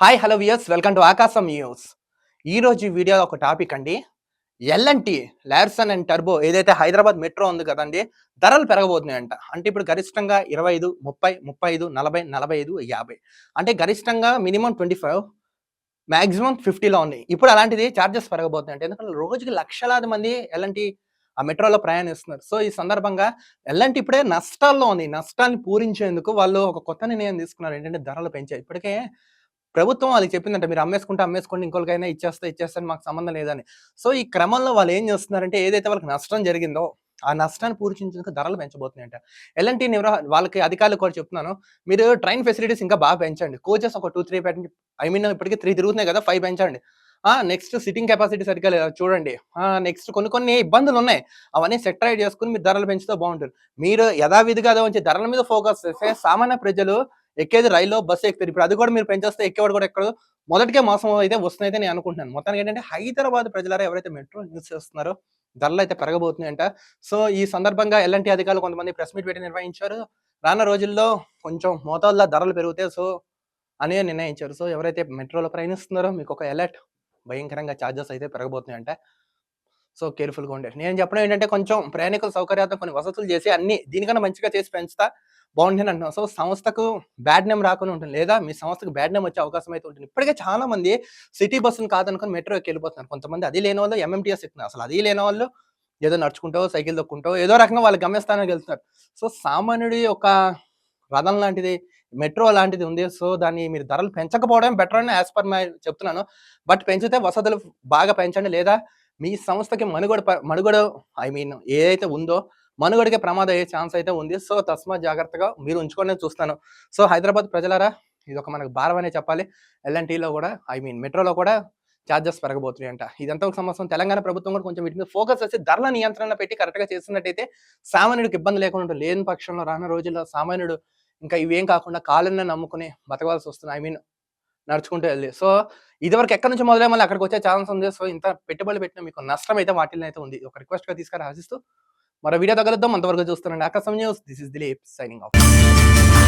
Hi hello viewers welcome to Akasam news ఈ రోజు video ఒక టాపిక్ అండి. ఎల్ఎన్టి లార్సన్ అండ్ టర్బో ఏదైతే హైదరాబాద్ మెట్రో ఉంది కదండి ధరలు పెరగబోతున్నాయంట. అంటే ఇప్పుడు గరిష్టంగా ఇరవై ఐదు ముప్పై ముప్పై ఐదు నలభై నలభై ఐదు యాభై. అంటే గరిష్టంగా మినిమం ట్వంటీ ఫైవ్ మ్యాక్సిమం ఫిఫ్టీలో ఉంది ఇప్పుడు అలాంటిది ఛార్జెస్ పెరగబోతున్నాయి అంటే ఎందుకంటే రోజుకి లక్షలాది మంది ఎలాంటి ఆ మెట్రోలో ప్రయాణిస్తున్నారు. సో ఈ సందర్భంగా ఎలాంటి ఇప్పుడే నష్టాల్లో ఉంది. నష్టాన్ని పూరించేందుకు వాళ్ళు ఒక కొత్త నిర్ణయం తీసుకున్నారు. ఏంటంటే ధరలు పెంచాయి. ఇప్పటికే ప్రభుత్వం వాళ్ళకి చెప్పిందంటే మీరు అమ్మేసుకుంటే అమ్మేసుకోండి ఇంకొకరికైనా ఇచ్చేస్తే ఇచ్చేస్తే మాకు సంబంధం లేదని. సో ఈ క్రమంలో వాళ్ళు ఏం చేస్తున్నారంటే ఏదైతే వాళ్ళకి నష్టం జరిగిందో ఆ నష్టాన్ని పూర్తించేందుకు ధరలు పెంచబోతున్నాయంట. ఎలాంటి నివరా వాళ్ళకి అధికారులు కూడా చెప్తున్నాను మీరు ట్రైన్ ఫెసిలిటీస్ ఇంకా బాగా పెంచండి. కోచెస్ ఒక టూ త్రీ పెట్టండి ఐ మీన్ ఇప్పటికీ త్రీ తిరుగుతున్నాయి కదా ఫైవ్ పెంచండి. నెక్స్ట్ సిట్టింగ్ కెపాసిటీ సరిగ్గా లేదా చూడండి. నెక్స్ట్ కొన్ని కొన్ని ఇబ్బందులు ఉన్నాయి. అవన్నీ సెటరైట్ చేసుకుని మీరు ధరలు పెంచితే బాగుంటుంది. మీరు యథావిధిగా వచ్చి ధరల మీద ఫోకస్ చేస్తే సామాన్య ప్రజలు ఎక్కేది రైల్లో బస్సు ఎక్కుతారు. ఇప్పుడు అది కూడా మీరు పెంచేస్తే ఎక్కేవాడు కూడా ఎక్కడో. మొదటికే మోసం అయితే వస్తుందైతే నేను అనుకుంటున్నాను. మొత్తానికి ఏంటంటే హైదరాబాద్ ప్రజలారా ఎవరైతే మెట్రో యూజ్ చేస్తున్నారో ధరలు అయితే పెరగబోతున్నాయంట. సో ఈ సందర్భంగా ఎల్ఎన్టీ అధికారులు కొంతమంది ప్రెస్ మీట్ పెట్టి నిర్వహించారు. రానున్న రోజుల్లో కొంచెం మోతాదులో ధరలు పెరుగుతాయి సో అని నిర్ణయించారు. సో ఎవరైతే మెట్రోలో ప్రయాణిస్తున్నారో మీకు ఒక అలర్ట్. భయంకరంగా ఛార్జెస్ అయితే పెరగబోతున్నాయంట. సో కేర్ఫుల్గా ఉండండి నేను చెప్పడం ఏంటంటే కొంచెం ప్రయాణికుల సౌకర్యార్థం కొన్ని వసతులు చేసి అన్ని దీనికన్నా మంచిగా చేసి పెంచుతా బాగుంటుంది అంటున్నాం సో సంస్థకు బ్యాడ్ నేమ్ రాకుండా ఉంటుంది. లేదా మీ సంస్థకు బ్యాడ్ నేమ్ వచ్చే అవకాశం అయితే ఉంటుంది. ఇప్పటికే చాలా మంది సిటీ బస్సును కాదనుకుని మెట్రోకి వెళ్ళిపోతున్నారు. కొంతమంది అది లేని వాళ్ళు ఎంఎంటీఎస్ ఎక్కుతున్నారు. అసలు అది లేని వాళ్ళు ఏదో నడుచుకుంటో సైకిల్ దొక్కుంటో ఏదో రకంగా వాళ్ళు గమ్యస్థానానికి వెళ్తున్నారు. సో సామాన్యుడి ఒక రథం లాంటిది మెట్రో లాంటిది ఉంది. సో దాన్ని మీరు ధరలు పెంచకపోవడం బెటర్ అని యాజ్ పర్ మై చెప్తున్నాను. బట్ పెంచితే వసతులు బాగా పెంచండి. లేదా మీ సంస్థకి మనుగడ ప- మనుగడ ఐ మీన్ ఏదైతే ఉందో మనుగడకే ప్రమాదం అయ్యే ఛాన్స్ అయితే ఉంది. సో తస్మాత్ జాగ్రత్తగా మీరు ఉంచుకొని చూస్తాను. సో హైదరాబాద్ ప్రజలారా ఇది ఒక మనకు భారం అనే చెప్పాలి. ఎల్ఎన్టీలో కూడా ఐ మీన్ మెట్రోలో కూడా ఛార్జెస్ పెరగబోతున్నాయి అంట ఇదంతా ఒక సంవత్సరం తెలంగాణ ప్రభుత్వం కూడా కొంచెం వీటి మీద ఫోకస్ చేసి ధరల నియంత్రణ పెట్టి కరెక్ట్గా చేస్తున్నట్టయితే సామాన్యుడికి ఇబ్బంది లేకుండా లేని పక్షంలో రానున్న రోజుల్లో సామాన్యుడు ఇంకా ఇవేం కాకుండా కాలన్నే నమ్ముకుని బతకవలసి వస్తుంది. ఐ మీన్ నడుచుకుంటూ వెళ్ళి. సో ఇదివరకు ఎక్కడి నుంచి మొదలై మళ్ళీ అక్కడికి వచ్చే ఛాన్స్ ఉంది. సో ఇంత పెట్టుబడి పెట్టిన మీకు నష్టం అయితే వాటిల్లో అయితే ఉంది. ఒక రిక్వెస్ట్గా తీసుకుని ఆశిస్తూ మరో వీడియో తగలుద్దాం అంతవరకు చూస్తున్నాండి Akasam news. This is Dilip signing off.